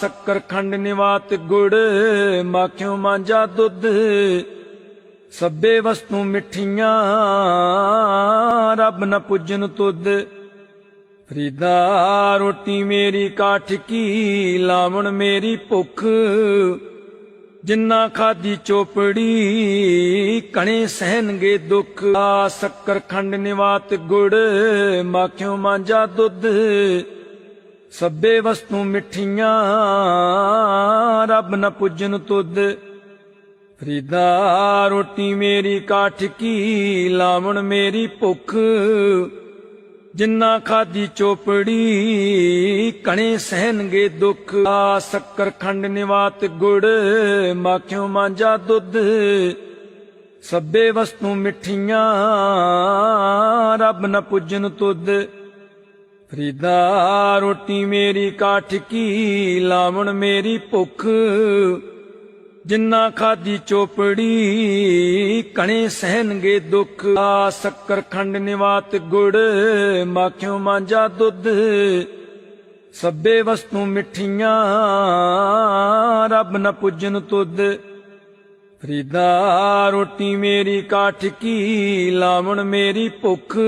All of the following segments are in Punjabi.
ਸ਼ੱਕਰ ਖੰਡ ਨਿਵਾਤ ਗੁੜ, ਮਾਖਿਓ ਮਾਂਜਾ ਦੁੱਧ। ਸੱਬੇ ਵਸਤੂ ਮਿੱਠੀਆਂ, ਰੱਬ ਨ ਪੁੱਜਨ ਤੁਧ। ਫਰੀਦਾ ਰੋਟੀ ਮੇਰੀ ਕਾਠ ਕੀ, ਲਾਵਣ ਮੇਰੀ ਭੁੱਖ। ਜਿੰਨਾ ਖਾਦੀ ਚੋਪੜੀ, ਕਣੇ ਸਹਿਣਗੇ ਦੁੱਖ। ਆ ਸ਼ੱਕਰ ਖੰਡ ਨਿਵਾਤ ਗੁੜ, ਮਾਖਿਓ ਮਾਂਜਾ ਦੁੱਧ। ਸੱਬੇ ਵਸਤੂ ਮਿੱਠੀਆਂ, ਰੱਬ ਨ ਪੁੱਜਨ ਤੁਧ। ਫਰੀਦਾ ਰੋਟੀ ਮੇਰੀ ਕਾਠ ਕੀ, ਲਾਵਣ ਮੇਰੀ ਭੁੱਖ। ਜਿੰਨਾ ਖਾਦੀ ਚੋਪੜੀ, ਕਣੇ ਸਹਿਣਗੇ ਦੁੱਖ। ਆ ਸ਼ੱਕਰ ਖੰਡ ਨਿਵਾਤ ਗੁੜ, ਮਾਖਿਓ ਮਾਂਜਾ ਦੁੱਧ। ਸੱਬੇ ਵਸਤੂ ਮਿੱਠੀਆਂ, ਰੱਬ ਨ ਪੁੱਜਨ ਤੁਧ। ਫਰੀਦਾ, ਰੋਟੀ ਮੇਰੀ ਕਾਠ ਕੀ, ਲਾਵਣ ਮੇਰੀ ਭੁੱਖ। ਜਿੰਨਾ ਖਾਦੀ ਚੋਪੜੀ, ਕਣੇ ਸਹਿਣਗੇ ਦੁੱਖ। ਆ ਸ਼ੱਕਰ ਖੰਡ ਨਿਵਾਤ ਗੁੜ, ਮਾਖਿਓ ਮਾਂਜਾ ਦੁੱਧ। ਸੱਬੇ ਵਸਤੂ ਮਿੱਠੀਆਂ, ਰੱਬ ਨ ਪੁੱਜਨ ਤੁਧ। ਫਰੀਦਾ, ਰੋਟੀ ਮੇਰੀ ਕਾਠ ਕੀ, ਲਾਵਣ ਮੇਰੀ ਭੁੱਖ।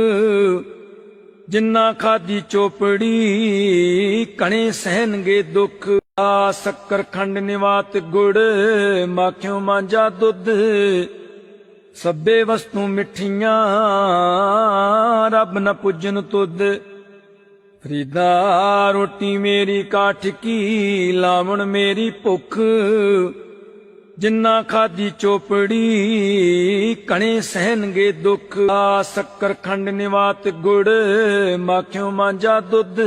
ਜਿੰਨਾ ਖਾਦੀ ਚੋਪੜੀ, ਕਣੇ ਸਹਿਣਗੇ ਦੁੱਖ। ਆ ਸ਼ੱਕਰ ਖੰਡ ਨਿਵਾਤ ਗੁੜ, ਮਾਖਿਓ ਮਾਂਜਾ ਦੁੱਧ। ਸੱਬੇ ਵਸਤੂ ਮਿੱਠੀਆਂ, ਰੱਬ ਨ ਪੁੱਜਨ ਤੁਧ। ਫਰੀਦਾ ਰੋਟੀ ਮੇਰੀ ਕਾਠ ਕੀ, ਲਾਵਣ ਮੇਰੀ ਭੁੱਖ। ਜਿੰਨਾ ਖਾਦੀ ਚੋਪੜੀ, ਕਣੇ ਸਹਿਣਗੇ ਦੁੱਖ। ਆ ਸ਼ੱਕਰ ਖੰਡ ਨਿਵਾਤ ਗੁੜ, ਮਾਖਿਓ ਮਾਂਜਾ ਦੁੱਧ।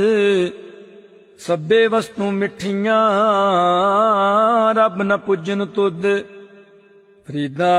ਸੱਬੇ ਵਸਤੂ ਮਿੱਠੀਆਂ, ਰੱਬ ਨਾ ਪੁੱਜਨ ਤੁਧ। ਫਰੀਦਾ